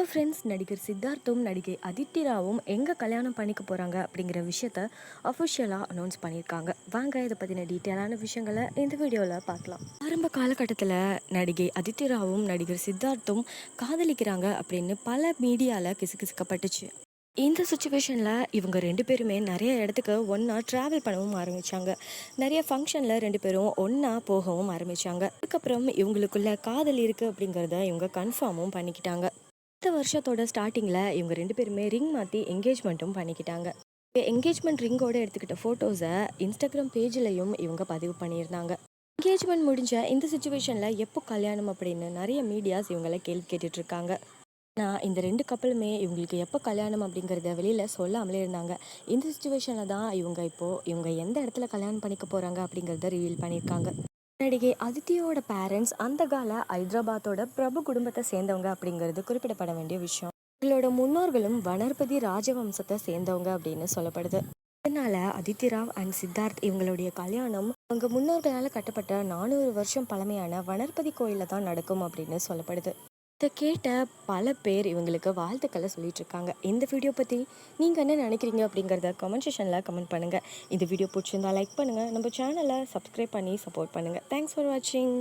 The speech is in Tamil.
ஹலோ ஃப்ரெண்ட்ஸ் நடிகர் சித்தார்த்தும் நடிகை அதித்தி ராவும் எங்கே கல்யாணம் பண்ணிக்க போகிறாங்க அப்படிங்கிற விஷயத்த அஃபிஷியலாக அனௌன்ஸ் பண்ணியிருக்காங்க. வாங்க இதை பற்றின டீட்டெயிலான விஷயங்களை இந்த வீடியோவில் பார்க்கலாம். ஆரம்ப காலகட்டத்தில் நடிகை அதித்தி ராவும் நடிகர் சித்தார்த்தும் காதலிக்கிறாங்க அப்படின்னு பல மீடியாவில் கிசுகிசுக்கப்பட்டுச்சு. இந்த சுச்சுவேஷனில் இவங்க ரெண்டு பேருமே நிறைய இடத்துக்கு ஒன்றா ட்ராவல் பண்ணவும் ஆரம்பித்தாங்க நிறைய ஃபங்க்ஷனில் ரெண்டு பேரும் ஒன்றா போகவும் ஆரம்பித்தாங்க அதுக்கப்புறம் இவங்களுக்குள்ள காதல் இருக்குது அப்படிங்கிறத இவங்க கன்ஃபார்மும் பண்ணிக்கிட்டாங்க. அடுத்த வருஷத்தோட ஸ்டார்டிங்கில் இவங்க ரெண்டு பேருமே ரிங் மாற்றி என்கேஜ்மெண்ட்டும் பண்ணிக்கிட்டாங்க. என்கேஜ்மெண்ட் ரிங்கோட எடுத்துக்கிட்ட ஃபோட்டோஸை இன்ஸ்டாகிராம் பேஜ்லையும் இவங்க பதிவு பண்ணியிருந்தாங்க. என்கேஜ்மெண்ட் முடிஞ்ச இந்த சுச்சுவேஷனில் எப்போ கல்யாணம் அப்படின்னு நிறைய மீடியாஸ் இவங்கள கேள்வி கேட்டுட்ருக்காங்க. ஆனால் இந்த ரெண்டு கப்பலுமே இவங்களுக்கு எப்போ கல்யாணம் அப்படிங்கிறத வெளியில் சொல்லாமலே இருந்தாங்க. இந்த சுச்சுவேஷனில் தான் இவங்க இப்போது இவங்க எந்த இடத்துல கல்யாணம் பண்ணிக்க போகிறாங்க அப்படிங்கிறத ரிவீல் பண்ணியிருக்காங்க. நடிகை அதித்தியோட பேரண்ட்ஸ் அந்த கால ஹைதராபாத்தோட பிரபு குடும்பத்தை சேர்ந்தவங்க அப்படிங்கிறது குறிப்பிடப்பட வேண்டிய விஷயம். இவங்களோட முன்னோர்களும் வனர்பதி ராஜவம்சத்தை சேர்ந்தவங்க அப்படின்னு சொல்லப்படுது. அதனால அதித்தி ராவ் அண்ட் சித்தார்த் இவங்களுடைய கல்யாணம் அவங்க முன்னோர்களால் கட்டப்பட்ட நானூறு வருஷம் பழமையான வனர்பதி கோயிலில் தான் நடக்கும் அப்படின்னு சொல்லப்படுது. இதை கேட்ட பல பேர் இவங்களுக்கு வாழ்த்துக்களை சொல்லிட்டு இருக்காங்க இந்த வீடியோ பற்றி நீங்கள் என்ன நினைக்கிறீங்க அப்படிங்கிறத கமெண்ட் செஷனில் கமெண்ட் பண்ணுங்கள் இந்த வீடியோ பிடிச்சிருந்தா லைக் பண்ணுங்கள் நம்ம சேனலை சப்ஸ்கிரைப் பண்ணி சப்போர்ட் பண்ணுங்கள் தேங்க்ஸ் ஃபார் வாட்சிங்